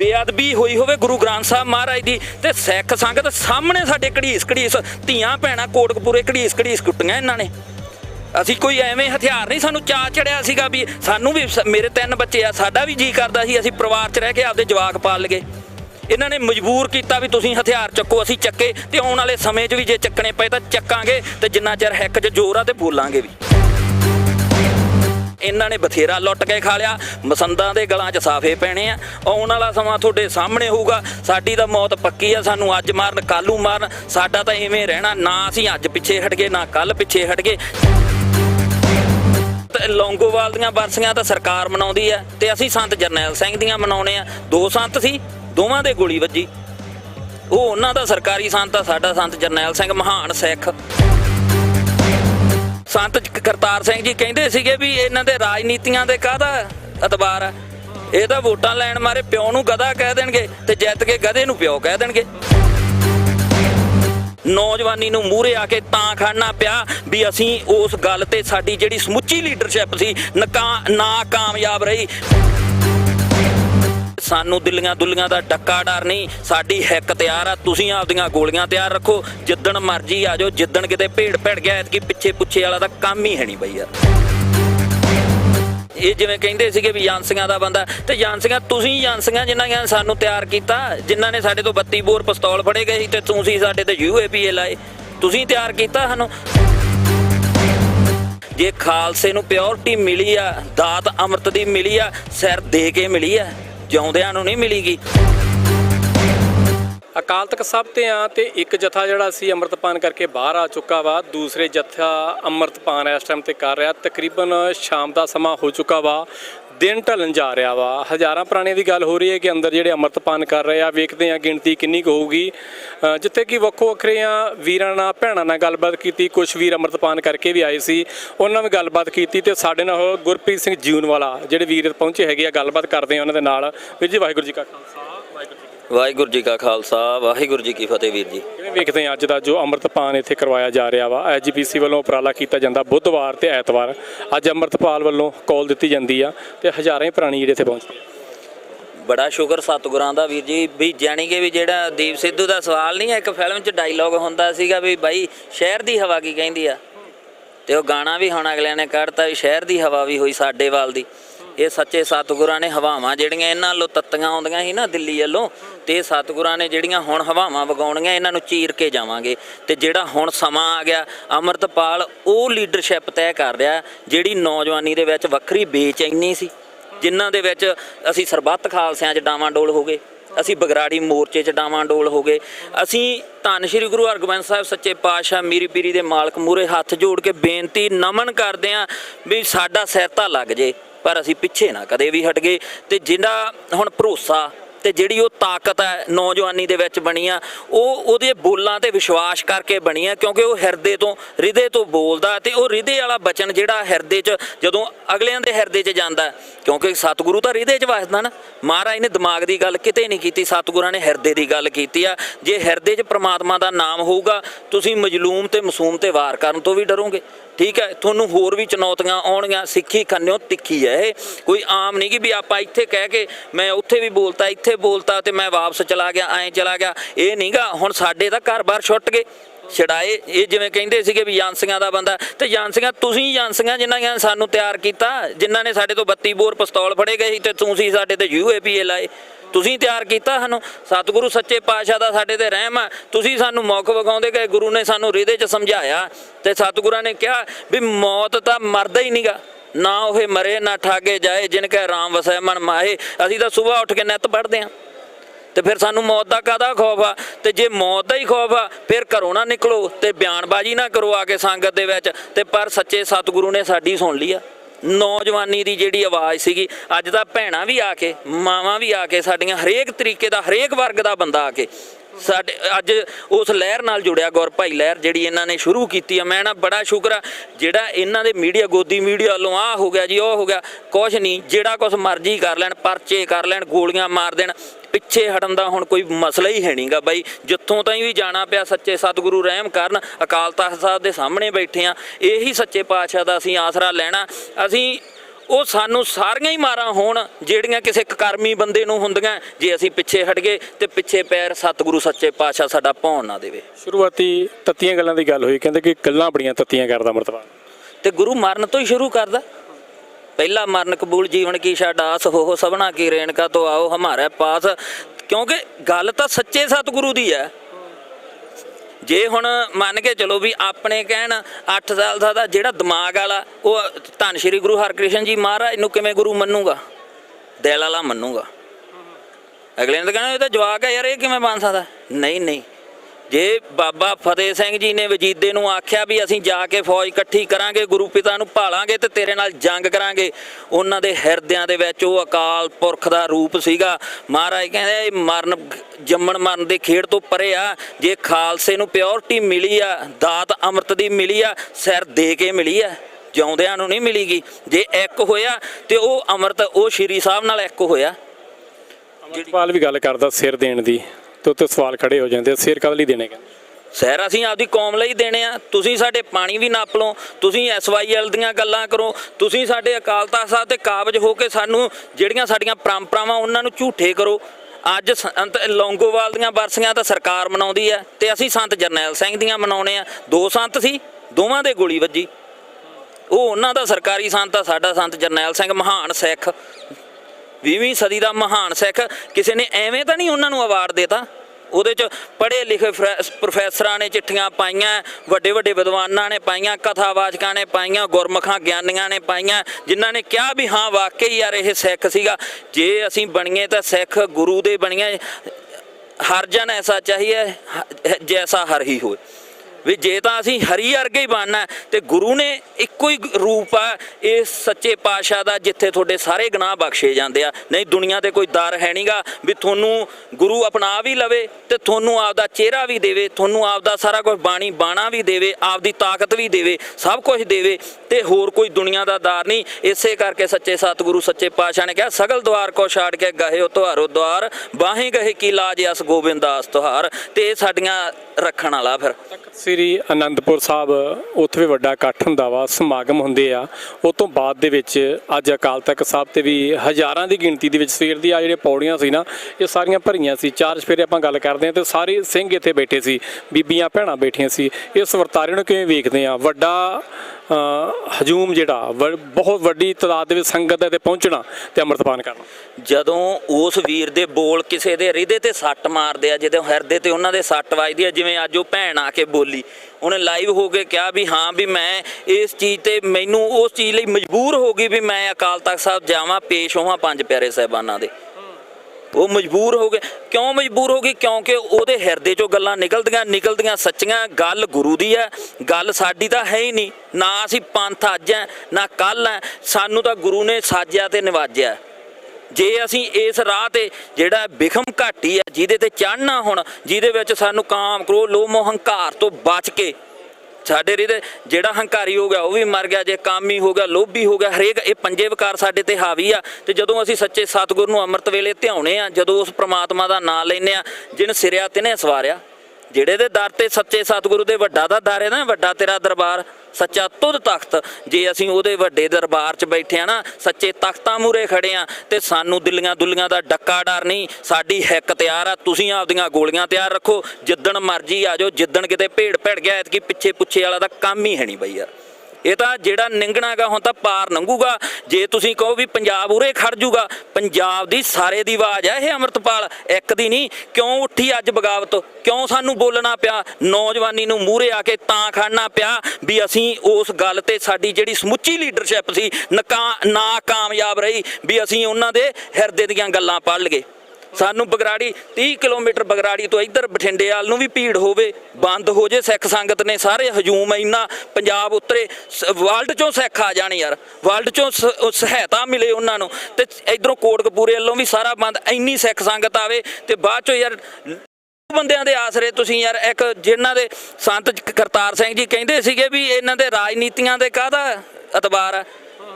ਬੇਅਦਬੀ ਹੋਈ ਹੋਵੇ ਗੁਰੂ ਗ੍ਰੰਥ ਸਾਹਿਬ ਮਹਾਰਾਜ ਦੀ ਤੇ ਸਿੱਖ ਸੰਗਤ ਸਾਹਮਣੇ ਸਾਡੇ ਘੜੀਸ ਘੜੀਸ ਧੀਆਂ ਭੈਣਾਂ ਕੋਟਕਪੂਰੇ ਘੜੀਸ ਘੜੀਸ ਕੁੱਟੀਆਂ ਇਹਨਾਂ ਨੇ। ਅਸੀਂ ਕੋਈ ਐਵੇਂ ਹਥਿਆਰ ਨਹੀਂ ਸਾਨੂੰ ਚਾਅ ਚੜਿਆ ਸੀਗਾ ਵੀ ਸਾਨੂੰ ਵੀ ਮੇਰੇ ਤਿੰਨ ਬੱਚੇ ਆ, ਸਾਡਾ ਵੀ ਜੀ ਕਰਦਾ ਸੀ ਅਸੀਂ ਪਰਿਵਾਰ 'ਚ ਰਹਿ ਕੇ ਆਪਦੇ ਜਵਾਕ ਪਾਲ ਲਗੇ ਇਹਨਾਂ ਨੇ ਮਜਬੂਰ ਕੀਤਾ ਵੀ ਤੁਸੀਂ ਹਥਿਆਰ ਚੱਕੋ, ਅਸੀਂ ਚੱਕੇ ਤੇ ਆਉਣ ਵਾਲੇ ਸਮੇਂ 'ਚ ਵੀ ਜੇ ਚੱਕਣੇ ਪਏ ਤਾਂ ਚੱਕਾਂਗੇ ਤੇ ਜਿੰਨਾ ਚਿਰ ਹਿੱਕ 'ਚ ਜ਼ੋਰ ਆ ਤੇ ਬੋਲਾਂਗੇ ਵੀ। ਇਹਨਾਂ ਨੇ ਬਥੇਰਾ ਲੁੱਟ ਕੇ ਖਾ ਲਿਆ। ਮਸੰਦਾਂ ਦੇ ਗਲਾਂ 'ਚ ਸਾਫੇ ਪੈਣੇ ਆ। ਆਉਣ ਵਾਲਾ ਸਮਾਂ ਤੁਹਾਡੇ ਸਾਹਮਣੇ ਹੋਊਗਾ। ਸਾਡੀ ਤਾਂ ਮੌਤ ਪੱਕੀ ਆ। ਸਾਨੂੰ ਅੱਜ ਮਾਰਨ ਕੱਲੂ ਮਾਰਨ। ਸਾਡਾ ਤਾਂ ਇਵੇਂ ਰਹਿਣਾ। ਨਾ ਅਸੀਂ ਅੱਜ ਪਿੱਛੇ ਹਟ ਗਏ ਨਾ ਕੱਲ ਪਿੱਛੇ ਹਟ ਗਏ ਲੌਂਗੋਵਾਲ ਦੀਆਂ ਬਰਸੀਆਂ ਤਾਂ ਸਰਕਾਰ ਮਨਾਉਂਦੀ ਆ। ਤੇ ਅਸੀਂ ਸੰਤ ਜਰਨੈਲ ਸਿੰਘ ਦੀਆਂ ਮਨਾਉਣੇ ਆ। ਦੋ ਸੰਤ ਸੀ, ਦੋਵਾਂ ਦੇ ਗੋਲੀ ਵੱਜੀ। ਉਹ ਉਹਨਾਂ ਦਾ ਸਰਕਾਰੀ ਸੰਤ ਆ, ਸਾਡਾ ਸੰਤ ਜਰਨੈਲ ਸਿੰਘ ਮਹਾਨ ਸਿੱਖ। ਸੰਤ ਕਰਤਾਰ ਸਿੰਘ ਜੀ ਕਹਿੰਦੇ ਸੀਗੇ ਵੀ ਇਹਨਾਂ ਦੇ ਰਾਜਨੀਤੀਆਂ ਦੇ ਕਾਹਦਾ ਅਤਬਾਰ ਆ? ਇਹ ਤਾਂ ਵੋਟਾਂ ਲੈਣ ਮਾਰੇ ਪਿਓ ਨੂੰ ਗਧਾ ਕਹਿ ਦੇਣਗੇ ਤੇ ਜਿੱਤ ਕੇ ਗਧੇ ਨੂੰ ਪਿਓ ਕਹਿ ਦੇਣਗੇ। ਨੌਜਵਾਨੀ ਨੂੰ ਮੂਹਰੇ ਆ ਕੇ ਤਾਂ ਖੜਨਾ ਪਿਆ ਵੀ ਅਸੀਂ ਉਸ ਗੱਲ ਤੇ ਸਾਡੀ ਜਿਹੜੀ ਸਮੁੱਚੀ ਲੀਡਰਸ਼ਿਪ ਸੀ ਨਕਾ ਨਾ ਕਾਮਯਾਬ ਰਹੀ। ਸਾਨੂੰ ਦਿੱਲੀਆਂ ਦੁੱਲੀਆਂ ਦਾ ਡੱਕਾ ਡਰ ਨਹੀਂ, ਸਾਡੀ ਹਿੱਕ ਤਿਆਰ ਆ, ਤੁਸੀਂ ਆਪਦੀਆਂ ਗੋਲੀਆਂ ਤਿਆਰ ਰੱਖੋ, ਜਿੱਦਣ ਮਰਜ਼ੀ ਆ ਜਾਓ, ਜਿੱਦਣ ਕਿਤੇ ਭੇੜ ਭੜ ਗਿਆ, ਐਤਕੀ ਪਿੱਛੇ ਪੁੱਛੇ ਵਾਲਾ ਤਾਂ ਕੰਮ ਹੀ ਹੈ ਨਹੀਂ ਬਈ ਯਾਰ। ਇਹ ਜਿਵੇਂ ਕਹਿੰਦੇ ਸੀਗੇ ਵੀ ਏਜੰਸੀਆਂ ਦਾ ਬੰਦਾ, ਤੇ ਏਜੰਸੀਆਂ, ਤੁਸੀਂ ਏਜੰਸੀਆਂ ਜਿਨ੍ਹਾਂ ਨੇ ਸਾਨੂੰ ਤਿਆਰ ਕੀਤਾ, ਜਿਨ੍ਹਾਂ ਨੇ ਸਾਡੇ ਤੋਂ 32 ਬੋਰ ਪਿਸਤੌਲ ਫੜੇ ਗਏ ਸੀ, ਤੇ ਤੁਸੀਂ ਸਾਡੇ ਤੇ ਯੂਏਪੀਏ ਲਾਏ, ਤੁਸੀਂ ਤਿਆਰ ਕੀਤਾ ਸਾਨੂੰ? ਜੇ ਖਾਲਸੇ ਨੂੰ ਪਿਓਰਟੀ ਮਿਲੀ ਆ, ਦਾਤ ਅੰਮ੍ਰਿਤ ਦੀ ਮਿਲੀ ਆ, ਸਿਰ ਦੇ ਕੇ ਮਿਲੀ ਆ ਜਿਉਂਦਿਆਂ ਨੂੰ ਨਹੀਂ ਮਿਲੀਗੀ। ਅਕਾਲ ਤਖਤ ਸਾਹਿਬ ਤੇ ਆ ਤੇ ਇੱਕ ਜਥਾ ਜਿਹੜਾ ਸੀ ਅੰਮ੍ਰਿਤਪਾਨ ਕਰਕੇ ਬਾਹਰ ਆ ਚੁੱਕਾ ਵਾ, ਦੂਸਰੇ ਜਥਾ ਅੰਮ੍ਰਿਤਪਾਨ ਇਸ ਟਾਈਮ ਤੇ ਕਰ ਰਿਹਾ। ਤਕਰੀਬਨ ਸ਼ਾਮ ਦਾ ਸਮਾਂ ਹੋ ਚੁੱਕਾ ਵਾ। ਦਿਨ ਢਲਣ ਜਾ ਰਿਹਾ ਵਾ। ਹਜ਼ਾਰਾਂ ਪ੍ਰਾਣੀਆਂ ਦੀ ਗੱਲ ਹੋ ਰਹੀ ਹੈ ਕਿ ਅੰਦਰ ਜਿਹੜੇ ਅੰਮ੍ਰਿਤਪਾਨ ਕਰ ਰਹੇ ਆ, ਵੇਖਦੇ ਆ ਗਿਣਤੀ ਕਿੰਨੀ ਕੁ ਹੋਊਗੀ। ਜਿੱਥੇ ਕਿ ਵੱਖੋ ਵੱਖਰੀਆਂ ਵੀਰਾਂ ਨਾਲ, ਭੈਣਾਂ ਨਾਲ ਗੱਲਬਾਤ ਕੀਤੀ ਕੁਝ ਵੀਰ ਅੰਮ੍ਰਿਤਪਾਨ ਕਰਕੇ ਵੀ ਆਏ ਸੀ। ਉਹਨਾਂ ਨਾਲ ਗੱਲਬਾਤ ਕੀਤੀ ਤੇ ਸਾਡੇ ਨਾਲ ਉਹ ਗੁਰਪ੍ਰੀਤ ਸਿੰਘ ਜੀਵਨ ਵਾਲਾ ਜਿਹੜੇ ਵੀਰ ਪਹੁੰਚੇ ਹੈਗੇ ਆ, ਗੱਲਬਾਤ ਕਰਦੇ ਆ ਉਹਨਾਂ ਦੇ ਨਾਲ। ਵੀਰ ਜੀ, ਵਾਹਿਗੁਰੂ ਜੀ ਕਾ ਖਾਲਸਾ, ਵਾਹਿਗੁਰੂ ਜੀ ਵਾਹਿਗੁਰੂ ਜੀ ਕਾ ਖਾਲਸਾ ਵਾਹਿਗੁਰੂ ਜੀ ਕੀ ਫਤਿਹ ਵੀਰ ਜੀ। ਕਿਵੇਂ ਵੇਖਦੇ ਆ ਅੱਜ ਦਾ ਜੋ ਅੰਮ੍ਰਿਤਪਾਨ ਇੱਥੇ ਕਰਵਾਇਆ ਜਾ ਰਿਹਾ ਵਾ ਐਜੀਪੀਸੀ ਵੱਲੋਂ ਉਪਰਾਲਾ ਕੀਤਾ ਜਾਂਦਾ ਬੁੱਧਵਾਰ ਤੇ ਐਤਵਾਰ। ਅੱਜ ਅੰਮ੍ਰਿਤਪਾਲ ਵੱਲੋਂ ਕਾਲ ਦਿੱਤੀ ਜਾਂਦੀ ਆ ਤੇ ਹਜ਼ਾਰਾਂ ਹੀ ਪ੍ਰਾਣੀ ਜਿਹੜੇ ਇੱਥੇ ਪਹੁੰਚਦੇ ਆ। ਬੜਾ ਸ਼ੁਕਰ ਸਤਿਗੁਰਾਂ ਦਾ ਵੀਰ ਜੀ ਵੀ ਜਾਣੀ ਕਿ ਵੀ ਜਿਹੜਾ ਦੀਪ ਸਿੱਧੂ ਦਾ ਸਵਾਲ ਨਹੀਂ ਹੈ ਇੱਕ ਫਿਲਮ 'ਚ ਡਾਇਲੌਗ ਹੁੰਦਾ ਸੀਗਾ ਵੀ ਬਾਈ ਸ਼ਹਿਰ ਦੀ ਹਵਾ ਕੀ ਕਹਿੰਦੀ ਆ? ਤੇ ਉਹ ਗਾਣਾ ਵੀ ਹੁਣ ਅਗਲਿਆਂ ਨੇ ਕੱਢਤਾ ਵੀ ਸ਼ਹਿਰ ਦੀ ਹਵਾ ਵੀ ਹੋਈ ਸਾਡੇ ਵੱਲ ਦੀ। ਇਹ ਸੱਚੇ ਸਤਿਗੁਰਾਂ ਨੇ ਹਵਾਵਾਂ ਜਿਹੜੀਆਂ ਇਹਨਾਂ ਵੱਲੋਂ ਤੱਤੀਆਂ ਆਉਂਦੀਆਂ ਸੀ ਨਾ ਦਿੱਲੀ ਵੱਲੋਂ, ਤੇ ਇਹ ਸਤਿਗੁਰਾਂ ਨੇ ਜਿਹੜੀਆਂ ਹੁਣ ਹਵਾਵਾਂ ਵਗਾਉਣੀਆਂ, ਇਹਨਾਂ ਨੂੰ ਚੀਰ ਕੇ ਜਾਵਾਂਗੇ। ਤੇ ਜਿਹੜਾ ਹੁਣ ਸਮਾਂ ਆ ਗਿਆ, ਅਮਰਤਪਾਲ ਉਹ ਲੀਡਰਸ਼ਿਪ ਤੈਅ ਕਰ ਰਿਹਾ, ਜਿਹੜੀ ਨੌਜਵਾਨੀ ਦੇ ਵਿੱਚ ਵੱਖਰੀ ਬੇਚੈਨੀ ਸੀ, ਜਿਨ੍ਹਾਂ ਦੇ ਵਿੱਚ ਅਸੀਂ ਸਰਬੱਤ ਖਾਲਸਿਆਂ 'ਚ ਡਾਵਾਂ ਡੋਲ ਹੋ ਗਏ, ਅਸੀਂ ਬਗਰਾੜੀ ਮੋਰਚੇ 'ਚ ਡਾਵਾਂ ਡੋਲ ਹੋ ਗਏ, ਅਸੀਂ ਧੰਨ ਸ਼੍ਰੀ ਗੁਰੂ ਹਰਗੋਬਿੰਦ ਸਾਹਿਬ ਸੱਚੇ ਪਾਤਸ਼ਾਹ ਮੀਰੀ ਪੀਰੀ ਦੇ ਮਾਲਕ ਮੂਰੇ ਹੱਥ ਜੋੜ ਕੇ ਬੇਨਤੀ ਨਮਨ ਕਰਦੇ ਆਂ ਵੀ ਸਾਡਾ ਸਹਿਤਾ ਲੱਗ ਜੇ। ਪਰ ਅਸੀਂ ਪਿੱਛੇ ਨਾ ਕਦੇ ਵੀ ਹਟ ਗਏ ਤੇ ਜਿਹੜਾ ਹੁਣ ਭਰੋਸਾ ਤੇ ਜਿਹੜੀ ਉਹ ਤਾਕਤ ਹੈ ਨੌਜਵਾਨੀ ਦੇ ਵਿੱਚ ਬਣੀ ਆ, ਉਹ ਉਹਦੇ ਬੋਲਾਂ ਤੇ ਵਿਸ਼ਵਾਸ ਕਰਕੇ ਬਣੀ ਆ, ਕਿਉਂਕਿ ਉਹ ਹਿਰਦੇ ਤੋਂ ਹਿਰਦੇ ਤੋਂ ਬੋਲਦਾ ਤੇ ਉਹ ਹਿਰਦੇ ਵਾਲਾ ਬਚਨ ਜਿਹੜਾ ਹਿਰਦੇ 'ਚ ਜਦੋਂ ਅਗਲਿਆਂ ਦੇ ਹਿਰਦੇ 'ਚ ਜਾਂਦਾ, ਕਿਉਂਕਿ ਸਤਿਗੁਰੂ ਤਾਂ ਹਿਰਦੇ 'ਚ ਵਸਦਾ ਨਾ। ਮਹਾਰਾਜ ਨੇ ਦਿਮਾਗ ਦੀ ਗੱਲ ਕਿਤੇ ਨਹੀਂ ਕੀਤੀ, ਸਤਿਗੁਰਾਂ ਨੇ ਹਿਰਦੇ ਦੀ ਗੱਲ ਕੀਤੀ ਆ। ਜੇ ਹਿਰਦੇ 'ਚ ਪ੍ਰਮਾਤਮਾ ਦਾ ਨਾਮ ਹੋਊਗਾ, ਤੁਸੀਂ ਮਜਲੂਮ ਤੇ ਮਸੂਮ ਤੇ ਵਾਰ ਕਰਨ ਤੋਂ ਵੀ ਡਰੋਗੇ। ਠੀਕ ਹੈ, ਤੁਹਾਨੂੰ ਹੋਰ ਵੀ ਚੁਣੌਤੀਆਂ ਆਉਣਗੀਆਂ, ਸਿੱਖੀ ਖੰਨਿਓ ਤਿੱਖੀ ਹੈ ਇਹ। ਕੋਈ ਆਮ ਨਹੀਂ ਕਿ ਵੀ ਆਪਾਂ ਇੱਥੇ ਕਹਿ ਕੇ ਮੈਂ ਉੱਥੇ ਵੀ ਬੋਲਤਾ, ਇੱਥੇ ਬੋਲਤਾ ਤੇ ਮੈਂ ਵਾਪਸ ਚਲਾ ਗਿਆ, ਐਂ ਚਲਾ ਗਿਆ। ਇਹ ਨਹੀਂਗਾ ਹੁਣ ਸਾਡੇ ਤਾਂ ਘਰ-ਬਾਰ ਛੁੱਟ ਗਏ। ਛੜਾਏ ਇਹ ਜਿਵੇਂ ਕਹਿੰਦੇ ਸੀਗੇ ਵੀ ਏਜੰਸੀਆਂ ਦਾ ਬੰਦਾ। ਤੇ ਏਜੰਸੀਆਂ ਤੁਸੀਂ ਏਜੰਸੀਆਂ ਜਿਨ੍ਹਾਂ ਨੇ ਸਾਨੂੰ ਤਿਆਰ ਕੀਤਾ, ਜਿਨ੍ਹਾਂ ਨੇ ਸਾਡੇ ਤੋਂ 32 ਬੋਰ ਪਿਸਤੌਲ ਫੜੇ ਗਏ ਸੀ ਤੇ ਤੁਸੀਂ ਸਾਡੇ ਤੇ ਯੂਏਪੀਏ ਲਾਏ। ਤੁਸੀਂ ਤਿਆਰ ਕੀਤਾ ਸਾਨੂੰ? ਸਤਿਗੁਰੂ ਸੱਚੇ ਪਾਤਸ਼ਾਹ ਦਾ ਸਾਡੇ ਤੇ ਰਹਿਮ ਆ। ਤੁਸੀਂ ਸਾਨੂੰ ਮੌਕ ਵਿਖਾਉਂਦੇ ਗਏ, ਗੁਰੂ ਨੇ ਸਾਨੂੰ ਰਿਦੇ 'ਚ ਸਮਝਾਇਆ ਤੇ ਸਤਿਗੁਰਾਂ ਨੇ ਕਿਹਾ ਵੀ ਮੌਤ ਤਾਂ ਮਰਦਾ ਹੀ ਨਹੀਂਗਾ ਨਾ ਉਹ ਮਰੇ, ਨਾ ਠਾਗੇ ਜਾਏ, ਜਿਨ ਕੈ ਰਾਮ ਵਸੈ ਮਨ ਮਾਹੇ। ਅਸੀਂ ਤਾਂ ਸਵੇਰ ਉੱਠ ਕੇ ਨਿੱਤ ਪੜ੍ਹਦੇ ਆਂ। ਤੇ ਫਿਰ ਸਾਨੂੰ ਮੌਤ ਦਾ ਕਾਹਦਾ ਖੌਫ ਆ? ਤੇ ਜੇ ਮੌਤ ਦਾ ਹੀ ਖੌਫ ਆ, ਫਿਰ ਘਰੋਂ ਨਾ ਨਿਕਲੋ ਤੇ ਬਿਆਨਬਾਜ਼ੀ ਨਾ ਕਰੋ ਆ ਕੇ ਸੰਗਤ ਦੇ ਵਿੱਚ। ਤੇ ਪਰ ਸੱਚੇ ਸਤਿਗੁਰੂ ਨੇ ਸਾਡੀ ਸੁਣ ਲਈ ਆ। ਨੌਜਵਾਨੀ ਦੀ ਜਿਹੜੀ ਆਵਾਜ਼ ਸੀਗੀ, ਅੱਜ ਤਾਂ ਭੈਣਾਂ ਵੀ ਆ ਕੇ, ਮਾਵਾਂ ਵੀ ਆ ਕੇ, ਸਾਡੀਆਂ ਹਰੇਕ ਤਰੀਕੇ ਦਾ, ਹਰੇਕ ਵਰਗ ਦਾ ਬੰਦਾ ਆ ਕੇ ਸਾਡੇ ਅੱਜ ਉਸ ਲਹਿਰ ਨਾਲ ਜੁੜਿਆ ਗੁਰ ਭਾਈ ਲਹਿਰ ਜਿਹੜੀ ਇਹਨਾਂ ਨੇ ਸ਼ੁਰੂ ਕੀਤੀ ਆ, ਮੈਂ ਨਾ ਬੜਾ ਸ਼ੁਕਰ ਆ, ਜਿਹੜਾ ਇਹਨਾਂ ਦੇ ਮੀਡੀਆ, ਗੋਦੀ ਮੀਡੀਆ ਵੱਲੋਂ ਆ ਹੋ ਗਿਆ ਜੀ, ਉਹ ਹੋ ਗਿਆ, ਕੁਛ ਨਹੀਂ, ਜਿਹੜਾ ਕੁਛ ਮਰਜ਼ੀ ਕਰ ਲੈਣ, ਪਰਚੇ ਕਰ ਲੈਣ, ਗੋਲੀਆਂ ਮਾਰ ਦੇਣ, ਪਿੱਛੇ ਹਟਣ ਦਾ ਹੁਣ ਕੋਈ ਮਸਲਾ ਹੀ ਹੈ ਨਹੀਂਗਾ ਬਾਈ, ਜਿੱਥੋਂ ਤਾਈਂ ਵੀ ਜਾਣਾ ਪਿਆ ਸੱਚੇ ਸਤਿਗੁਰੂ ਰਹਿਮ ਕਰਨ, ਅਕਾਲ ਤਖਤ ਸਾਹਿਬ ਦੇ ਸਾਹਮਣੇ ਬੈਠੇ ਆ, ਇਹੀ ਸੱਚੇ ਪਾਤਸ਼ਾਹ ਦਾ ਅਸੀਂ ਆਸਰਾ ਲੈਣਾ, ਅਸੀਂ ਉਹ ਸਾਨੂੰ ਸਾਰੀਆਂ ਹੀ ਮਾਰਾਂ ਹੋਣ ਜਿਹੜੀਆਂ ਕਿਸੇ ਕਰਮੀ ਬੰਦੇ ਨੂੰ ਹੁੰਦੀਆਂ। ਜੇ ਅਸੀਂ ਪਿੱਛੇ ਹਟ ਗਏ ਤੇ ਪਿੱਛੇ ਪੈਰ ਸਤਿਗੁਰੂ ਸੱਚੇ ਪਾਤਸ਼ਾਹ ਸਾਡਾ ਭੌਣ ਨਾ ਦੇਵੇ। ਸ਼ੁਰੂਆਤੀ ਤੱਤੀਆਂ ਗੱਲਾਂ ਦੀ ਗੱਲ ਹੋਈ ਕਹਿੰਦੇ ਕਿ ਗੱਲਾਂ ਬੜੀਆਂ ਤੱਤੀਆਂ ਕਰਦਾ ਅੰਮ੍ਰਿਤਪਾਲ। ਤੇ ਗੁਰੂ ਮਰਨ ਤੋਂ ਹੀ ਸ਼ੁਰੂ ਕਰਦਾ। ਪਹਿਲਾ ਮਰਨ ਕਬੂਲ ਜੀਵਨ ਕੀ ਸਾਡਾ ਆਸ ਹੋ ਹੋ ਸਭਨਾ ਕੀ ਰੇਣਕਾ ਤੋਂ ਆਓ ਹਮਾਰੇ ਪਾਸ। ਕਿਉਂਕਿ ਗੱਲ ਤਾਂ ਸੱਚੇ ਸਤਿਗੁਰੂ ਦੀ ਹੈ। ਜੇ ਹੁਣ ਮੰਨ ਕੇ ਚਲੋ ਵੀ ਆਪਣੇ ਕਹਿਣ 8 ਸਾਲ ਦਾ ਦਾ ਜਿਹੜਾ ਦਿਮਾਗ ਵਾਲਾ, ਉਹ ਧੰਨ ਸ਼੍ਰੀ ਗੁਰੂ ਹਰਕ੍ਰਿਸ਼ਨ ਜੀ ਮਹਾਰਾਜ ਨੂੰ ਕਿਵੇਂ ਗੁਰੂ ਮੰਨੂਗਾ? ਦਿਲ ਵਾਲਾ ਮੰਨੂਗਾ। ਅਗਲੇ ਨੇ ਤਾਂ ਕਹਿਣਾ, ਇਹ ਤਾਂ ਜਵਾਕ ਹੈ ਯਾਰ, ਇਹ ਕਿਵੇਂ ਬਣ ਸਕਦਾ? ਨਹੀਂ ਨਹੀਂ। ਜੇ ਬਾਬਾ ਫਤਿਹ ਸਿੰਘ ਜੀ ਨੇ ਵਜੀਦੇ ਨੂੰ ਆਖਿਆ ਵੀ ਅਸੀਂ ਜਾ ਕੇ ਫੌਜ ਇਕੱਠੀ ਕਰਾਂਗੇ, ਗੁਰੂ ਪਿਤਾ ਨੂੰ ਭਾਲਾਂਗੇ ਤੇ ਤੇਰੇ ਨਾਲ ਜੰਗ ਕਰਾਂਗੇ, ਉਹਨਾਂ ਦੇ ਹਿਰਦਿਆਂ ਦੇ ਵਿੱਚ ਉਹ ਅਕਾਲ ਪੁਰਖ ਦਾ ਰੂਪ ਸੀਗਾ। ਮਹਾਰਾਜ ਕਹਿੰਦੇ ਇਹ ਮਰਨ, ਜੰਮਣ ਮਰਨ ਦੇ ਖੇਡ ਤੋਂ ਪਰੇ ਆ, ਜੇ ਖਾਲਸੇ ਨੂੰ ਪਿਓਰਿਟੀ ਮਿਲੀ ਆ, ਦਾਤ ਅੰਮ੍ਰਿਤ ਦੀ ਮਿਲੀ ਆ, ਸਿਰ ਦੇ ਕੇ ਮਿਲੀ ਆ, ਜਿਉਂਦਿਆਂ ਨੂੰ ਨਹੀਂ ਮਿਲੀਗੀ। ਜੇ ਇੱਕ ਹੋਇਆ ਤੇ ਉਹ ਅੰਮ੍ਰਿਤ ਉਹ ਸ਼੍ਰੀ ਸਾਹਿਬ ਨਾਲ ਇੱਕ ਹੋਇਆ। ਅੰਮ੍ਰਿਤਪਾਲ ਵੀ ਗੱਲ ਕਰਦਾ ਸਿਰ ਦੇਣ ਦੀ। ਤੇ ਉੱਤੇ ਸਵਾਲ ਖੜੇ ਹੋ ਜਾਂਦੇ ਸਿਰ ਕਦ ਲਈ ਦੇਣੇ ਕਹਿੰਦੇ? ਸਹਿਰ ਅਸੀਂ ਆਪਦੀ ਕੌਮ ਲਈ ਦੇਣੇ ਆ। ਤੁਸੀਂ ਸਾਡੇ ਪਾਣੀ ਵੀ ਨਾਪ ਲਓ, ਤੁਸੀਂ ਐਸਵਾਈਐਲ ਦੀਆਂ ਗੱਲਾਂ ਕਰੋ, ਤੁਸੀਂ ਸਾਡੇ ਅਕਾਲ ਤਖਤ ਸਾਹਿਬ ਤੇ ਕਾਬਜ ਹੋ ਕੇ ਸਾਨੂੰ ਜਿਹੜੀਆਂ ਸਾਡੀਆਂ ਪਰੰਪਰਾਵਾਂ ਉਹਨਾਂ ਨੂੰ ਝੂਠੇ ਕਰੋ। ਅੱਜ ਸੰਤ ਲੌਂਗੋਵਾਲ ਦੀਆਂ ਬਰਸੀਆਂ ਤਾਂ ਸਰਕਾਰ ਮਨਾਉਂਦੀ ਹੈ ਤੇ ਅਸੀਂ ਸੰਤ ਜਰਨੈਲ ਸਿੰਘ ਦੀਆਂ ਮਨਾਉਣੇ ਆ। ਦੋ ਸੰਤ ਸੀ, ਦੋਵਾਂ ਦੇ ਗੋਲੀ ਵੱਜੀ। ਉਹ ਉਹਨਾਂ ਦਾ ਸਰਕਾਰੀ ਸੰਤ ਆ, ਸਾਡਾ ਸੰਤ ਜਰਨੈਲ ਸਿੰਘ ਮਹਾਨ ਸਿੱਖ। 20ਵੀਂ ਸਦੀ ਦਾ ਮਹਾਨ ਸਿੱਖ, ਕਿਸੇ ਨੇ ਐਵੇਂ ਤਾਂ ਨਹੀਂ ਉਹਨਾਂ ਨੂੰ ਅਵਾਰਡ ਦੇਤਾ? ਉਹਦੇ ਚ ਪੜ੍ਹੇ ਲਿਖੇ ਫਰੈ- ਪ੍ਰੋਫੈਸਰਾਂ ਨੇ ਚਿੱਠੀਆਂ ਪਾਈਆਂ, ਵੱਡੇ ਵੱਡੇ ਵਿਦਵਾਨਾਂ ਨੇ ਪਾਈਆਂ, ਕਥਾਵਾਚਕਾਂ ਨੇ ਪਾਈਆਂ, ਗੁਰਮਖਾਂ ਗਿਆਨੀਆਂ ਨੇ ਪਾਈਆਂ, ਜਿਨ੍ਹਾਂ ਨੇ ਕਿਹਾ ਵੀ ਹਾਂ, ਵਾਕਈ ਯਾਰ ਇਹ ਸਿੱਖ ਸੀਗਾ। ਜੇ ਅਸੀਂ ਬਣੀਏ ਤਾਂ ਸਿੱਖ ਗੁਰੂ ਦੇ ਬਣੀਏ ਹਰ ਜਨ ਐਸਾ ਚਾਹੀਏ ਜੈਸਾ ਹਰ ਹੀ ਹੋਏ। ਵੀ ਜੇ ਤਾਂ ਅਸੀਂ ਹਰੀ ਵਰਗੇ ਹੀ ਬਣਨਾ ਹੈ, ਤੇ ਗੁਰੂ ਨੇ ਇੱਕੋ ਹੀ ਰੂਪ ਆ ਇਹ ਸੱਚੇ ਪਾਤਸ਼ਾਹ ਦਾ ਜਿੱਥੇ ਤੁਹਾਡੇ ਸਾਰੇ ਗੁਨਾਹ ਬਖਸ਼ੇ ਜਾਂਦੇ ਆ। ਨਹੀਂ ਦੁਨੀਆ ਤੇ ਕੋਈ ਦਰ ਹੈ ਨਹੀਂਗਾ ਵੀ ਤੁਹਾਨੂੰ ਗੁਰੂ ਅਪਣਾ ਵੀ ਲਵੇ ਤੇ ਤੁਹਾਨੂੰ ਆਪਦਾ ਚਿਹਰਾ ਵੀ ਦੇਵੇ ਤੁਹਾਨੂੰ ਆਪਦਾ ਸਾਰਾ ਕੁਝ ਬਾਣੀ ਬਾਣਾ ਵੀ ਦੇਵੇ ਆਪਦੀ ਤਾਕਤ ਵੀ ਦੇਵੇ ਸਭ ਕੁਝ ਦੇਵੇ ਤੇ ਹੋਰ ਕੋਈ ਦੁਨੀਆ ਦਾ ਦਾਰ ਨਹੀਂ। ਇਸੇ ਕਰਕੇ ਸੱਚੇ ਸਤਿਗੁਰੂ ਸੱਚੇ ਪਾਤਸ਼ਾਹ ਨੇ ਕਿਹਾ ਸਗਲ ਦਵਾਰ ਕੋ ਛਾੜ ਕੇ ਗਏ ਤੁਹਾਰੋ ਦਵਾਰ ਬਾਹੇ ਗਏ ਕੀ ਲਾਜ ਅਸ ਗੋਬਿੰਦਾਸ ਤੁਹਾਰ। ਤੇ ਇਹ ਸਾਡੀਆਂ ਰੱਖਣ ਵਾਲਾ ਫਿਰ। ਸ੍ਰੀ ਅਨੰਦਪੁਰ ਸਾਹਿਬ ਉੱਥੇ ਵੀ ਵੱਡਾ ਇਕੱਠ ਹੁੰਦਾ ਵਾ, ਸਮਾਗਮ ਹੁੰਦੇ ਆ। ਉਹ ਤੋਂ ਬਾਅਦ ਦੇ ਵਿੱਚ ਅੱਜ ਅਕਾਲ ਤਖਤ ਸਾਹਿਬ ਤੇ ਵੀ ਹਜ਼ਾਰਾਂ ਦੀ ਗਿਣਤੀ ਦੇ ਵਿੱਚ ਸਵੇਰ ਦੀ ਆ ਜਿਹੜੇ ਪੌੜੀਆਂ ਸੀ ਨਾ, ਇਹ ਸਾਰੀਆਂ ਭਰੀਆਂ ਸੀ। ਚਾਰ ਚਫੇਰੇ ਆਪਾਂ ਗੱਲ ਕਰਦੇ ਆ ਤੇ ਸਾਰੇ ਸਿੰਘ ਇੱਥੇ ਬੈਠੇ ਸੀ, ਬੀਬੀਆਂ ਭੈਣਾਂ ਬੈਠੀਆਂ ਸੀ। ਇਸ ਵਰਤਾਰੇ ਨੂੰ ਕਿਵੇਂ ਵੇਖਦੇ ਆ ਵੱਡਾ ਹਜੂਮ ਜਿਹੜਾ ਬਹੁਤ ਵੱਡੀ ਤਾਦਾਦ ਦੇ ਵਿੱਚ ਸੰਗਤ ਦੇ ਤੇ ਪਹੁੰਚਣਾ ਤੇ ਅੰਮ੍ਰਿਤਪਾਨ ਕਰਨਾ। ਜਦੋਂ ਉਸ ਵੀਰ ਦੇ ਬੋਲ ਕਿਸੇ ਦੇ ਹਿਰਦੇ ਤੇ ਸੱਟ ਮਾਰਦੇ ਆ, ਜਦੋਂ ਹਿਰਦੇ ਤੇ ਉਹਨਾਂ ਦੇ ਸੱਟ ਵੱਜਦੀ ਆ, ਜਿਵੇਂ ਅੱਜ ਉਹ ਭੈਣ ਆ ਕੇ ਬੋਲੀ। ਉਹਨੇ ਲਾਈਵ ਹੋ ਕੇ ਕਿਹਾ ਵੀ ਹਾਂ ਵੀ ਮੈਂ ਇਸ ਚੀਜ਼ ਤੇ ਮੈਨੂੰ ਉਸ ਚੀਜ਼ ਲਈ ਮਜਬੂਰ ਹੋ ਗਈ ਵੀ ਮੈਂ ਅਕਾਲ ਤਖਤ ਸਾਹਿਬ ਜਾਵਾਂ, ਪੇਸ਼ ਹੋਵਾਂ ਪੰਜ ਪਿਆਰੇ ਸਾਹਿਬਾਨਾਂ ਦੇ। ਉਹ ਮਜਬੂਰ ਹੋ ਗਏ। ਕਿਉਂ ਮਜਬੂਰ ਹੋ ਗਈ? ਕਿਉਂਕਿ ਉਹਦੇ ਹਿਰਦੇ ਚੋਂ ਗੱਲਾਂ ਨਿਕਲਦੀਆਂ ਨਿਕਲਦੀਆਂ ਸੱਚੀਆਂ। ਗੱਲ ਗੁਰੂ ਦੀ ਹੈ ਗੱਲ ਸਾਡੀ ਤਾਂ ਹੈ ਹੀ ਨਹੀਂ। ਨਾ ਅਸੀਂ ਪੰਥ ਅੱਜ ਹੈ ਨਾ ਕੱਲ ਹੈ ਸਾਨੂੰ ਤਾਂ ਗੁਰੂ ਨੇ ਸਾਜਿਆ ਤੇ ਨਿਵਾਜਿਆ। ਜੇ ਅਸੀਂ ਇਸ ਰਾਹ ਤੇ ਜਿਹੜਾ ਵਿਖਮ ਘਾਟੀ ਹੈ ਜਿਹਦੇ ਤੇ ਚੜ੍ਹਨਾ ਹੁਣ, ਜਿਹਦੇ ਵਿੱਚ ਸਾਨੂੰ ਕਾਮ ਕਰੋ ਲੋਭ, ਮੋਹ, ਹੰਕਾਰ ਤੋਂ ਬਚ ਕੇ ਸਾਡੇ ਰੀਦੇ ਜਿਹੜਾ ਹੰਕਾਰੀ ਹੋ ਗਿਆ, ਉਹ ਵੀ ਮਰ ਗਿਆ, ਜੇ ਕਾਮੀ ਹੋ ਗਿਆ, ਲੋਭੀ ਹੋ ਗਿਆ, ਹਰੇਕ ਇਹ ਪੰਜੇ ਵਿਕਾਰ ਸਾਡੇ ਤੇ ਹਾਵੀ ਆ। ਤੇ ਜਦੋਂ ਅਸੀਂ ਸੱਚੇ ਸਤਿਗੁਰ ਨੂੰ ਅੰਮ੍ਰਿਤ ਵੇਲੇ ਧਿਆਉਣੇ ਆ, ਜਦੋਂ ਉਸ ਪ੍ਰਮਾਤਮਾ ਦਾ ਨਾਮ ਲੈਨੇ ਆ, ਜਿਨ ਸਿਰਿਆ ਤਿਨੇ ਸਵਾਰਿਆ। ਜਿਹੜੇ ਦੇ ਦਰ ਤੇ ਸੱਚੇ ਸਤਿਗੁਰੂ ਦੇ ਵੱਡਾ ਦਾ ਦਰ ਹੈ ਨਾ, ਵੱਡਾ ਤੇਰਾ ਦਰਬਾਰ, ਸੱਚਾ ਤੁਧ ਤਖਤ। ਜੇ ਅਸੀਂ ਉਹਦੇ ਵੱਡੇ ਦਰਬਾਰ 'ਚ ਬੈਠੇ ਆ ਨਾ, ਸੱਚੇ ਤਖਤਾਂ ਮੂਰੇ ਖੜੇ ਆ ਤੇ ਸਾਨੂੰ ਦਿੱਲੀਆਂ ਦੁੱਲੀਆਂ ਦਾ ਡੱਕਾ ਡਰ ਨਹੀਂ, ਸਾਡੀ ਹਿੱਕ ਤਿਆਰ ਆ, ਤੁਸੀਂ ਆਪਦੀਆਂ ਗੋਲੀਆਂ ਤਿਆਰ ਰੱਖੋ, ਜਿੱਦਣ ਮਰਜ਼ੀ ਆ ਜਾਓ, ਜਿੱਦਣ ਕਿਤੇ ਭੇੜ ਭੜ ਗਿਆ, ਐਤਕੀ ਪਿੱਛੇ ਪੁੱਛੇ ਵਾਲਾ ਦਾ ਕੰਮ ਹੀ ਹੈ ਨਹੀਂ ਬਈ ਯਾਰ। ਇਹ ਤਾਂ ਜਿਹੜਾ ਨਿੰਗਣਾਗਾ ਹੁਣ ਤਾਂ ਪਾਰ ਲੰਘੂਗਾ ਜੇ ਤੁਸੀਂ ਕਹੋ ਵੀ ਪੰਜਾਬ ਉਰੇ ਖੜ ਜੂਗਾ, ਪੰਜਾਬ ਦੀ ਸਾਰੇ ਦੀ ਆਵਾਜ਼ ਹੈ ਇਹ ਅੰਮ੍ਰਿਤਪਾਲ, ਇੱਕ ਦੀ ਨਹੀਂ। ਕਿਉਂ ਉੱਠੀ ਅੱਜ ਬਗਾਵਤ? ਕਿਉਂ ਸਾਨੂੰ ਬੋਲਣਾ ਪਿਆ? ਨੌਜਵਾਨੀ ਨੂੰ ਮੂਹਰੇ ਆ ਕੇ ਤਾਂ ਖੜਨਾ ਪਿਆ ਵੀ ਅਸੀਂ ਉਸ ਗੱਲ ਤੇ ਸਾਡੀ ਜਿਹੜੀ ਸਮੁੱਚੀ ਲੀਡਰਸ਼ਿਪ ਸੀ, ਨਕਾ ਨਾ ਕਾਮਯਾਬ ਰਹੀ ਵੀ ਅਸੀਂ ਉਹਨਾਂ ਦੇ ਹਿਰਦੇ ਦੀਆਂ ਗੱਲਾਂ ਪੜ੍ਹ ਲਈਏ। ਸਾਨੂੰ ਬਗਰਾੜੀ 30 ਕਿਲੋਮੀਟਰ ਬਗਰਾੜੀ ਤੋਂ ਇੱਧਰ ਬਠਿੰਡੇ ਵਾਲ ਨੂੰ ਵੀ ਭੀੜ ਹੋਵੇ, ਬੰਦ ਹੋ ਜੇ, ਸਿੱਖ ਸੰਗਤ ਨੇ ਸਾਰੇ ਹਜੂਮ ਇੰਨਾ ਪੰਜਾਬ ਉੱਤਰੇ ਵਰਲਡ ਚੋਂ ਸਿੱਖ ਆ ਜਾਣ ਯਾਰ ਵਰਲਡ ਚੋਂ ਸਹਾਇਤਾ ਮਿਲੇ ਉਹਨਾਂ ਨੂੰ, ਤੇ ਇਧਰੋਂ ਕੋਟਕਪੂਰੇ ਵੱਲੋਂ ਵੀ ਸਾਰਾ ਬੰਦ, ਇੰਨੀ ਸਿੱਖ ਸੰਗਤ ਆਵੇ, ਤੇ ਬਾਅਦ ਚੋਂ ਯਾਰ ਬੰਦਿਆਂ ਦੇ ਆਸਰੇ ਤੁਸੀਂ ਯਾਰ ਇੱਕ ਜਿਨ੍ਹਾਂ ਦੇ ਸੰਤ ਕਰਤਾਰ ਸਿੰਘ ਜੀ ਕਹਿੰਦੇ ਸੀਗੇ ਵੀ ਇਹਨਾਂ ਦੇ ਰਾਜਨੀਤੀਆਂ ਦੇ ਕਾਹਦਾ ਅਤਬਾਰ ਆ?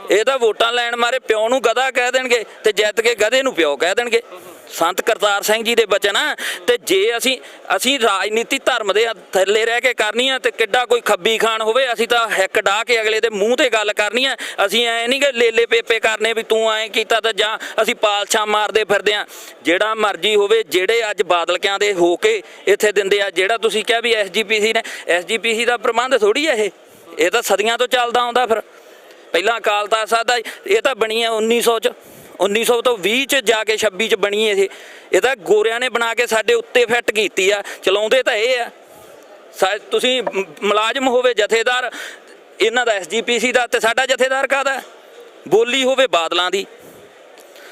ਇਹ ਤਾਂ ਵੋਟਾਂ ਲੈਣ ਮਾਰੇ ਪਿਓ ਨੂੰ ਗਧਾ ਕਹਿ ਦੇਣਗੇ ਤੇ ਜਿੱਤ ਕੇ ਗਧੇ ਨੂੰ ਪਿਓ ਕਹਿ ਦੇਣਗੇ। ਸੰਤ ਕਰਤਾਰ ਸਿੰਘ ਜੀ ਦੇ ਬਚਨ ਆ, ਤੇ ਜੇ ਅਸੀਂ ਅਸੀਂ ਰਾਜਨੀਤੀ ਧਰਮ ਦੇ ਥੱਲੇ ਰਹਿ ਕੇ ਕਰਨੀ ਆ ਤੇ ਕਿੱਡਾ ਕੋਈ ਖੱਬੀ ਖਾਨ ਹੋਵੇ, ਅਸੀਂ ਤਾਂ ਹੈਕ ਡਾ ਕੇ ਅਗਲੇ ਦੇ ਮੂੰਹ ਤੇ ਗੱਲ ਕਰਨੀ ਆ। ਅਸੀਂ ਐ ਨਹੀਂ ਕਿ ਲੇਲੇ ਪੇਪੇ ਕਰਨੇ ਵੀ ਤੂੰ ਐ ਕੀਤਾ ਤਾਂ ਜਾਂ ਅਸੀਂ ਪਾਲਛਾਂ ਮਾਰਦੇ ਫਿਰਦੇ ਆ। ਜਿਹੜਾ ਮਰਜ਼ੀ ਹੋਵੇ, ਜਿਹੜੇ ਅੱਜ ਬਾਦਲਕਿਆਂ ਦੇ ਹੋ ਕੇ ਇੱਥੇ ਦਿੰਦੇ ਆ, ਜਿਹੜਾ ਤੁਸੀਂ ਕਿਹਾ ਵੀ ਐਸਜੀਪੀਸੀ ਨੇ ਐਸਜੀਪੀਸੀ ਦਾ ਪ੍ਰਬੰਧ ਥੋੜੀ ਆ ਇਹ। ਇਹ ਤਾਂ ਸਦੀਆਂ ਤੋਂ ਚੱਲਦਾ ਆਉਂਦਾ ਫਿਰ। ਪਹਿਲਾਂ ਅਕਾਲ ਤਖਤ ਸਾਹਿਬ ਦਾ ਇਹ ਤਾਂ ਬਣੀ ਹੈ 1900 ਚ 1900 ਤੋਂ 20 ਚ ਜਾ ਕੇ 26 ਚ ਬਣੀ ਇਹ। ਇਹ ਤਾਂ ਗੋਰਿਆਂ ਨੇ ਬਣਾ ਕੇ ਸਾਡੇ ਉੱਤੇ ਫਿੱਟ ਕੀਤੀ ਆ। ਚਲਾਉਂਦੇ ਤਾਂ ਇਹ ਆ। ਤੁਸੀਂ ਮੁਲਾਜ਼ਮ ਹੋਵੇ ਜਥੇਦਾਰ ਇਹਨਾਂ ਦਾ ਐਸਜੀਪੀਸੀ ਦਾ ਤੇ ਸਾਡਾ ਜਥੇਦਾਰ ਕਾਹਦਾ? ਬੋਲੀ ਹੋਵੇ ਬਾਦਲਾਂ ਦੀ।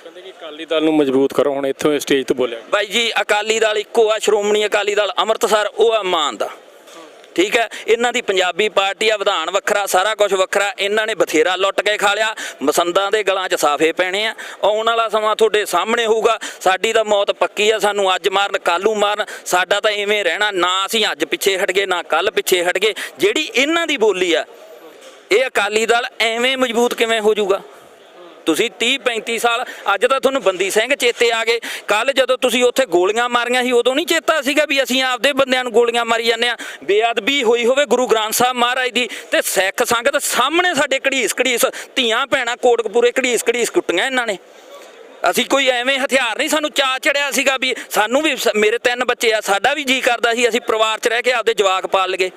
ਕਹਿੰਦੇ ਕਿ ਅਕਾਲੀ ਦਲ ਨੂੰ ਮਜ਼ਬੂਤ ਕਰੋ ਹੁਣ ਇੱਥੋਂ ਸਟੇਜ ਤੋਂ ਬੋਲਿਆ ਬਾਈ ਜੀ ਅਕਾਲੀ ਦਲ ਇੱਕੋ ਆ ਸ਼੍ਰੋਮਣੀ ਅਕਾਲੀ ਦਲ ਅੰਮ੍ਰਿਤਸਰ ਉਹ ਆ ਮਾਨ ਦਾ। ਠੀਕ ਹੈ? ਇਹਨਾਂ ਦੀ ਪੰਜਾਬੀ ਪਾਰਟੀ ਆ, ਵਿਧਾਨ ਵੱਖਰਾ, ਸਾਰਾ ਕੁਝ ਵੱਖਰਾ, ਇਹਨਾਂ ਨੇ ਬਥੇਰਾ ਲੁੱਟ ਕੇ ਖਾ ਲਿਆ। ਮਸੰਦਾਂ ਦੇ ਗਲਾਂ 'ਚ ਸਾਫੇ ਪੈਣੇ ਆ। ਆਉਣ ਵਾਲਾ ਸਮਾਂ ਤੁਹਾਡੇ ਸਾਹਮਣੇ ਹੋਊਗਾ। ਸਾਡੀ ਤਾਂ ਮੌਤ ਪੱਕੀ ਆ, ਸਾਨੂੰ ਅੱਜ ਮਾਰਨ ਕੱਲੂ ਮਾਰਨ। ਸਾਡਾ ਤਾਂ ਇਵੇਂ ਰਹਿਣਾ, ਨਾ ਅਸੀਂ ਅੱਜ ਪਿੱਛੇ ਹਟ ਗਏ ਨਾ ਕੱਲ ਪਿੱਛੇ ਹਟ ਗਏ ਜਿਹੜੀ ਇਹਨਾਂ ਦੀ ਬੋਲੀ ਆ, ਇਹ ਅਕਾਲੀ ਦਲ ਐਵੇਂ ਮਜ਼ਬੂਤ ਕਿਵੇਂ ਹੋ ਜਾਊਗਾ? ਤੁਸੀਂ 30 35 ਸਾਲ, ਅੱਜ ਤਾਂ ਤੁਹਾਨੂੰ ਬੰਦੀ ਸਿੰਘ ਚੇਤੇ ਆ ਗਏ। ਕੱਲ ਜਦੋਂ ਤੁਸੀਂ ਉੱਥੇ ਗੋਲੀਆਂ ਮਾਰੀਆਂ ਸੀ, ਉਦੋਂ ਨਹੀਂ ਚੇਤਾ ਸੀਗਾ ਵੀ ਅਸੀਂ ਆਪਦੇ ਬੰਦਿਆਂ ਨੂੰ ਗੋਲੀਆਂ ਮਾਰੀ ਜਾਂਦੇ ਆ ਬੇਅਦਬੀ ਹੋਈ ਹੋਵੇ ਗੁਰੂ ਗ੍ਰੰਥ ਸਾਹਿਬ ਮਹਾਰਾਜ ਦੀ ਤੇ ਸਿੱਖ ਸੰਗਤ ਸਾਹਮਣੇ ਸਾਡੇ ਘੜੀਸ ਘੜੀਸ ਧੀਆਂ ਭੈਣਾਂ ਕੋਟਕਪੂਰੇ ਘੜੀਸ ਘੜੀਸ ਕੁੱਟੀਆਂ ਇਹਨਾਂ ਨੇ। ਅਸੀਂ ਕੋਈ ਐਵੇਂ ਹਥਿਆਰ ਨਹੀਂ ਸਾਨੂੰ ਚਾਅ ਚੜਿਆ ਸੀਗਾ ਵੀ ਸਾਨੂੰ ਵੀ ਮੇਰੇ ਤਿੰਨ ਬੱਚੇ ਆ, ਸਾਡਾ ਵੀ ਜੀ ਕਰਦਾ ਸੀ, ਅਸੀਂ ਪਰਿਵਾਰ 'ਚ ਰਹਿ ਕੇ ਆਪਦੇ ਜਵਾਕ ਪਾਲ ਲਗੇ।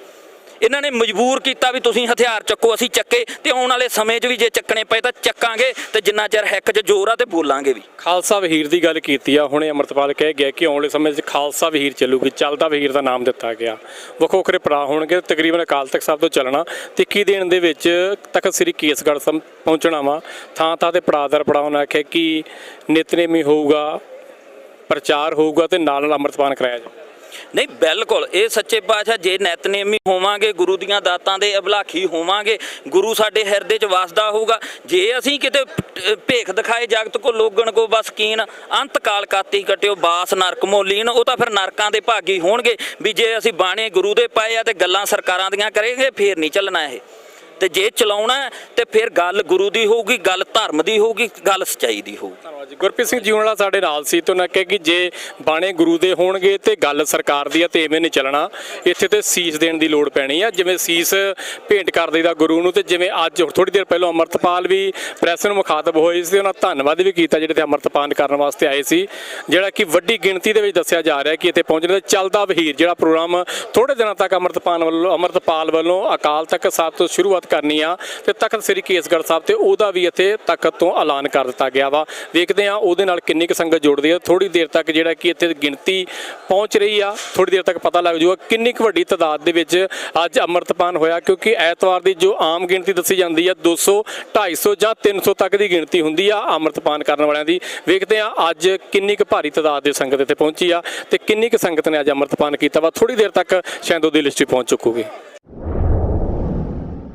ਇਹਨਾਂ ਨੇ ਮਜਬੂਰ ਕੀਤਾ ਵੀ ਤੁਸੀਂ ਹਥਿਆਰ ਚੱਕੋ, ਅਸੀਂ ਚੱਕੇ ਤੇ ਆਉਣ ਵਾਲੇ ਸਮੇਂ 'ਚ ਵੀ ਜੇ ਚੱਕਣੇ ਪਏ ਤਾਂ ਚੱਕਾਂਗੇ ਤੇ ਜਿੰਨਾ ਚਿਰ ਹਿੱਕ 'ਚ ਜ਼ੋਰ ਆ ਤੇ ਬੋਲਾਂਗੇ ਵੀ। ਖਾਲਸਾ ਵਹੀਰ ਦੀ ਗੱਲ ਕੀਤੀ ਆ, ਹੁਣੇ ਅਮਰਤਪਾਲ ਕਹਿ ਗਿਆ ਕਿ ਆਉਣ ਵਾਲੇ ਸਮੇਂ 'ਚ ਖਾਲਸਾ ਵਹੀਰ ਚੱਲੂਗੀ, ਚੱਲਦਾ ਵਹੀਰ ਦਾ ਨਾਮ ਦਿੱਤਾ ਗਿਆ। ਵੱਖੋ ਵੱਖਰੇ ਪੜਾਅ ਹੋਣਗੇ, ਤਕਰੀਬਨ ਅਕਾਲ ਤਖਤ ਸਾਹਿਬ ਤੋਂ ਚੱਲਣਾ। ਤਿੱਖੀ ਦਿਨ ਦੇ ਵਿੱਚ ਤਖਤ ਸ੍ਰੀ ਕੇਸਗੜ੍ਹ ਸਮ ਪਹੁੰਚਣਾ ਵਾ? ਥਾਂ ਥਾਂ ਤੇ ਪੜਾਅ ਦਰ ਪੜਾਅ ਉਹਨਾਂ ਆਖਿਆ ਕਿ ਨਿਤਨੇਮੀ ਹੋਊਗਾ, ਪ੍ਰਚਾਰ ਹੋਊਗਾ ਤੇ ਨਾਲ ਨਾਲ ਅੰਮ੍ਰਿਤਪਾਨ ਕਰਾਇਆ ਜਾਊ। ਨਹੀਂ, ਬਿਲਕੁਲ, ਇਹ ਸੱਚੇ ਪਾਤਸ਼ਾਹ, ਜੇ ਨੈਤਨੇਮੀ ਹੋਵਾਂਗੇ, ਗੁਰੂ ਦੀਆਂ ਦਾਤਾਂ ਦੇ ਅਭਲਾਖੀ ਹੋਵਾਂਗੇ, ਗੁਰੂ ਸਾਡੇ ਹਿਰਦੇ 'ਚ ਵਸਦਾ ਹੋਊਗਾ, ਜੇ ਅਸੀਂ ਕਿਤੇ ਭੇਖ ਦਿਖਾਏ ਜਗਤ ਕੋ, ਲੋਗਣ ਕੋ, ਬਸ ਕੀਨ, ਅੰਤ ਕਾਲ ਕਾਤੀ ਕਟਿਓ, ਬਾਸ ਨਰਕ ਮੋਲੀਨ, ਉਹ ਤਾਂ ਫਿਰ ਨਰਕਾਂ ਦੇ ਭਾਗੀ ਹੋਣਗੇ, ਵੀ ਜੇ ਅਸੀਂ ਬਾਣੇ ਗੁਰੂ ਦੇ ਪਾਏ ਆ ਤੇ ਗੱਲਾਂ ਸਰਕਾਰਾਂ ਦੀਆਂ ਕਰਾਂਗੇ, ਫੇਰ ਨਹੀਂ ਚੱਲਣਾ ਇਹ। ਤੇ ਜੇ ਚਲਾਉਣਾ ਹੈ, ਤੇ ਫਿਰ ਗੱਲ ਗੁਰੂ ਦੀ ਹੋਊਗੀ ਗੱਲ ਧਰਮ ਦੀ ਹੋਊਗੀ ਗੱਲ ਸਚਾਈ ਦੀ ਹੋਊਗੀ। ਧੰਨਵਾਦ ਜੀ। ਗੁਰਪ੍ਰੀਤ ਸਿੰਘ ਜੀ ਵਾਲਾ ਸਾਡੇ ਨਾਲ ਸੀ ਤੇ ਉਹਨਾਂ ਕਿਹਾ ਕਿ ਜੇ ਬਾਣੇ ਗੁਰੂ ਦੇ ਹੋਣਗੇ ਤੇ ਗੱਲ ਸਰਕਾਰ ਦੀ ਆ ਤੇ ਐਵੇਂ ਨਹੀਂ ਚੱਲਣਾ। ਇੱਥੇ ਤੇ ਸੀਸ ਦੇਣ ਦੀ ਲੋੜ ਪੈਣੀ ਆ। ਜਿਵੇਂ ਸੀਸ ਭੇਂਟ ਕਰ ਦਈਦਾ ਗੁਰੂ ਨੂੰ ਤੇ ਜਿਵੇਂ ਅੱਜ ਥੋੜੀ ਦੇਰ ਪਹਿਲਾਂ ਅਮਰਤਪਾਲ ਵੀ ਪ੍ਰੈਸ ਨੂੰ ਮੁਖਾਤਬ ਹੋਏ ਸੀ ਉਹਨਾਂ ਧੰਨਵਾਦ ਵੀ ਕੀਤਾ ਜਿਹੜੇ ਤੇ ਅਮਰਤਪਾਨ ਕਰਨ ਵਾਸਤੇ ਆਏ ਸੀ। ਜਿਹੜਾ ਕਿ ਵੱਡੀ ਗਿਣਤੀ ਦੇ ਵਿੱਚ ਦੱਸਿਆ ਜਾ ਰਿਹਾ ਕਿ ਇੱਥੇ ਪਹੁੰਚਣ ਦਾ ਚੱਲਦਾ ਵਹੀਰ ਜਿਹੜਾ ਪ੍ਰੋਗਰਾਮ ਥੋੜੇ ਦਿਨਾਂ ਤੱਕ ਅਮਰਤਪਾਨ ਵੱਲੋਂ ਅਮਰਤਪਾਲ ਵੱਲੋਂ ਅਕਾਲ ਤਖਤ ਸਾਹਿਬ ਤੋਂ ਸ਼ੁਰੂਆਤ ਕਰਨੀ ਆ ਤੇ ਤਖਤ ਸ੍ਰੀ ਕੇਸਗੜ੍ਹ ਸਾਹਿਬ ਤੇ ਉਹਦਾ ਵੀ ਇੱਥੇ ਤਖਤ ਤੋਂ ਐਲਾਨ ਕਰ ਦਿੱਤਾ ਗਿਆ ਵਾ। ਵੇਖਦੇ ਆ ਉਹਦੇ ਨਾਲ ਕਿੰਨੀ ਕੁ ਸੰਗਤ ਜੁੜਦੀ ਆ। ਥੋੜੀ ਦੇਰ ਤੱਕ ਜਿਹੜਾ ਕਿ ਇੱਥੇ ਗਿਣਤੀ ਪਹੁੰਚ ਰਹੀ ਆ ਥੋੜੀ ਦੇਰ ਤੱਕ ਪਤਾ ਲੱਗ ਜਾਊਗਾ ਕਿੰਨੀ ਕੁ ਵੱਡੀ ਤਾਦਾਦ ਦੇ ਵਿੱਚ ਅੱਜ ਅੰਮ੍ਰਿਤਪਾਨ ਹੋਇਆ, ਕਿਉਂਕਿ ਐਤਵਾਰ ਦੀ ਜੋ ਆਮ ਗਿਣਤੀ ਦੱਸੀ ਜਾਂਦੀ ਆ 200 250 ਜਾਂ 300 ਤੱਕ ਦੀ ਗਿਣਤੀ ਹੁੰਦੀ ਆ ਅੰਮ੍ਰਿਤਪਾਨ ਕਰਨ ਵਾਲਿਆਂ ਦੀ। ਵੇਖਦੇ ਆ ਅੱਜ ਕਿੰਨੀ ਕੁ ਭਾਰੀ ਤਾਦਾਦ ਦੇ ਸੰਗਤ ਇੱਥੇ ਪਹੁੰਚੀ ਆ ਤੇ ਕਿੰਨੀ ਕੁ ਸੰਗਤ ਨੇ ਅੱਜ ਅੰਮ੍ਰਿਤਪਾਨ ਕੀਤਾ ਵਾ। ਥੋੜੀ ਦੇਰ ਤੱਕ ਸ਼ਾਇਦ ਉਹਦੀ ਲਿਸਟ 'ਚ ਪਹੁੰਚ ਚੁੱਕੂਗੀ।